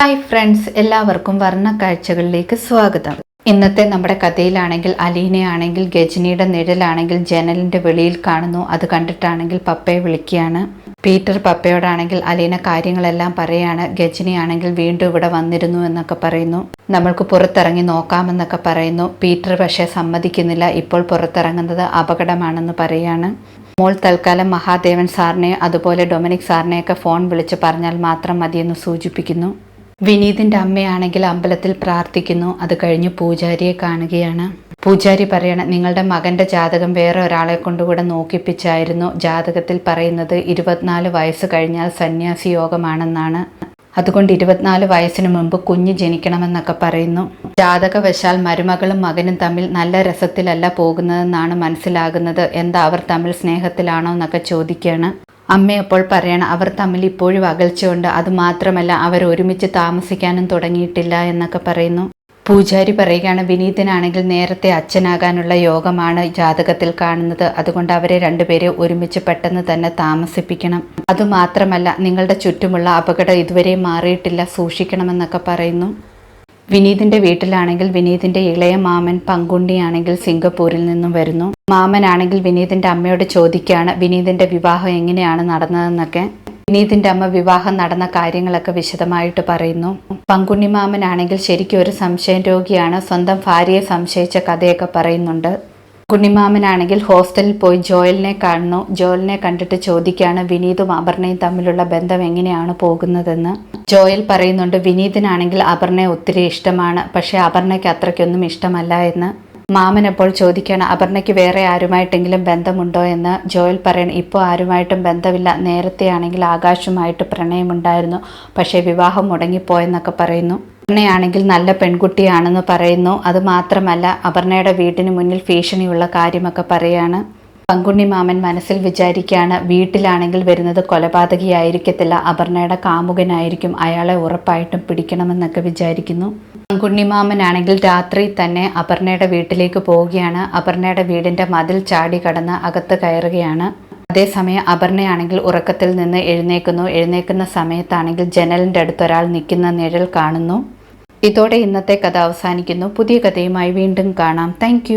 Hi friends എല്ലാവർക്കും വർണ കാഴ്ചകളിലേക്ക് സ്വാഗതം. ഇന്നത്തെ നമ്മുടെ കഥയിലാണെങ്കിൽ അലീനയാണെങ്കിൽ ഗജനിയുടെ നിഴലാണെങ്കിൽ ജനലിന്റെ വെളിയിൽ കാണുന്നു. അത് കണ്ടിട്ടാണെങ്കിൽ പപ്പയെ വിളിക്കുകയാണ്. പീറ്റർ പപ്പയോടാണെങ്കിൽ അലീന കാര്യങ്ങളെല്ലാം പറയാണ്. ഗജനിയാണെങ്കിൽ വീണ്ടും ഇവിടെ വന്നിരുന്നു എന്നൊക്കെ പറയുന്നു. നമ്മൾക്ക് പുറത്തിറങ്ങി നോക്കാമെന്നൊക്കെ പറയുന്നു. പീറ്റർ പക്ഷേ സമ്മതിക്കുന്നില്ല. ഇപ്പോൾ പുറത്തിറങ്ങുന്നത് അപകടമാണെന്ന് പറയാണ്. മോൾ തൽക്കാലം മഹാദേവൻ സാറിനെ അതുപോലെ ഡൊമിനിക് സാറിനെയൊക്കെ ഫോൺ വിളിച്ച് പറഞ്ഞാൽ മാത്രം മതിയെന്ന് സൂചിപ്പിക്കുന്നു. വിനീതിന്റെ അമ്മയാണെങ്കിൽ അമ്പലത്തിൽ പ്രാർത്ഥിക്കുന്നു. അത് കഴിഞ്ഞ് പൂജാരിയെ കാണുകയാണ്. പൂജാരി പറയണം നിങ്ങളുടെ മകന്റെ ജാതകം വേറെ ഒരാളെ കൊണ്ടുകൂടെ നോക്കിപ്പിച്ചായിരുന്നു. ജാതകത്തിൽ പറയുന്നത് ഇരുപത്തിനാല് വയസ്സ് കഴിഞ്ഞാൽ സന്യാസി യോഗമാണെന്നാണ്. അതുകൊണ്ട് ഇരുപത്തിനാല് വയസ്സിന് മുമ്പ് കുഞ്ഞ് ജനിക്കണമെന്നൊക്കെ പറയുന്നു. ജാതകവശാൽ മരുമകളും മകനും തമ്മിൽ നല്ല രസത്തിലല്ല പോകുന്നതെന്നാണ് മനസ്സിലാകുന്നത്. എന്താ അവർ തമ്മിൽ സ്നേഹത്തിലാണോ എന്നൊക്കെ ചോദിക്കുകയാണ് അമ്മ അപ്പോൾ പറയണം അവർ തമ്മിൽ ഇപ്പോഴും അകൽച്ചയുണ്ട്. അതുമാത്രമല്ല അവർ ഒരുമിച്ച് താമസിക്കാനും തുടങ്ങിയിട്ടില്ല എന്നൊക്കെ പറയുന്നു. പൂജാരി പറയുകയാണ് വിനീതനാണെങ്കിൽ നേരത്തെ അച്ഛനാകാനുള്ള യോഗമാണ് ജാതകത്തിൽ കാണുന്നത്. അതുകൊണ്ട് അവരെ രണ്ടുപേരെ ഒരുമിച്ച് പെട്ടെന്ന് തന്നെ താമസിപ്പിക്കണം. അതുമാത്രമല്ല നിങ്ങളുടെ ചുറ്റുമുള്ള അപകടം ഇതുവരെ മാറിയിട്ടില്ല. സൂക്ഷിക്കണമെന്നൊക്കെ പറയുന്നു. വിനീതിന്റെ വീട്ടിലാണെങ്കിൽ വിനീതിന്റെ ഇളയ മാമൻ പങ്കുണ്ണിയാണെങ്കിൽ സിംഗപ്പൂരിൽ നിന്നും വരുന്നു. മാമനാണെങ്കിൽ വിനീതിന്റെ അമ്മയോട് ചോദിക്കുകയാണ് വിനീതിന്റെ വിവാഹം എങ്ങനെയാണ് നടന്നതെന്നൊക്കെ. വിനീതിന്റെ അമ്മ വിവാഹം നടന്ന കാര്യങ്ങളൊക്കെ വിശദമായിട്ട് പറയുന്നു. പങ്കുണ്ണി മാമനാണെങ്കിൽ ശരിക്കും ഒരു സംശയം രോഗിയാണ്. സ്വന്തം ഭാര്യയെ സംശയിച്ച കഥയൊക്കെ പറയുന്നുണ്ട്. കുണ്ണിമാമനാണെങ്കിൽ ഹോസ്റ്റലിൽ പോയി ജോയലിനെ കാണുന്നു. ജോയലിനെ കണ്ടിട്ട് ചോദിക്കുകയാണ് വിനീതും അപർണയും തമ്മിലുള്ള ബന്ധം എങ്ങനെയാണ് പോകുന്നതെന്ന്. ജോയൽ പറയുന്നുണ്ട് വിനീതനാണെങ്കിൽ അപർണയെ ഒത്തിരി ഇഷ്ടമാണ് പക്ഷേ അപർണയ്ക്ക് അത്രയ്ക്കൊന്നും ഇഷ്ടമല്ല എന്ന്. മാമൻ അപ്പോൾ ചോദിക്കുകയാണ് അപർണയ്ക്ക് വേറെ ആരുമായിട്ടെങ്കിലും ബന്ധമുണ്ടോ എന്ന്? ജോയൽ പറയണം ഇപ്പോൾ ആരുമായിട്ടും ബന്ധമില്ല. നേരത്തെ ആണെങ്കിൽ ആകാശുമായിട്ട് പ്രണയമുണ്ടായിരുന്നു പക്ഷേ വിവാഹം മുടങ്ങിപ്പോയെന്നൊക്കെ പറയുന്നു. അപർണയാണെങ്കിൽ നല്ല പെൺകുട്ടിയാണെന്ന് പറയുന്നു. അത് മാത്രമല്ല അപർണയുടെ വീട്ടിന് മുന്നിൽ ഭീഷണിയുള്ള കാര്യമൊക്കെ പറയാണ്. പങ്കുണ്ണി മാമൻ മനസ്സിൽ വിചാരിക്കുകയാണ് വീട്ടിലാണെങ്കിൽ വരുന്നത് കൊലപാതകിയായിരിക്കത്തില്ല അപർണയുടെ കാമുകനായിരിക്കും അയാളെ ഉറപ്പായിട്ടും പിടിക്കണമെന്നൊക്കെ വിചാരിക്കുന്നു. പങ്കുണ്ണി മാമനാണെങ്കിൽ രാത്രി തന്നെ അപർണയുടെ വീട്ടിലേക്ക് പോവുകയാണ് അപർണയുടെ വീടിന്റെ മതിൽ ചാടി കടന്ന് അകത്ത് കയറുകയാണ്. അതേസമയം അപർണയാണെങ്കിൽ ഉറക്കത്തിൽ നിന്ന് എഴുന്നേക്കുന്നു എഴുന്നേക്കുന്ന സമയത്താണെങ്കിൽ ജനലിന്റെ അടുത്ത് ഒരാൾ നിൽക്കുന്ന നിഴൽ കാണുന്നു. ഇതോടെ ഇന്നത്തെ കഥ അവസാനിക്കുന്നു. പുതിയ കഥയുമായി വീണ്ടും കാണാം. താങ്ക്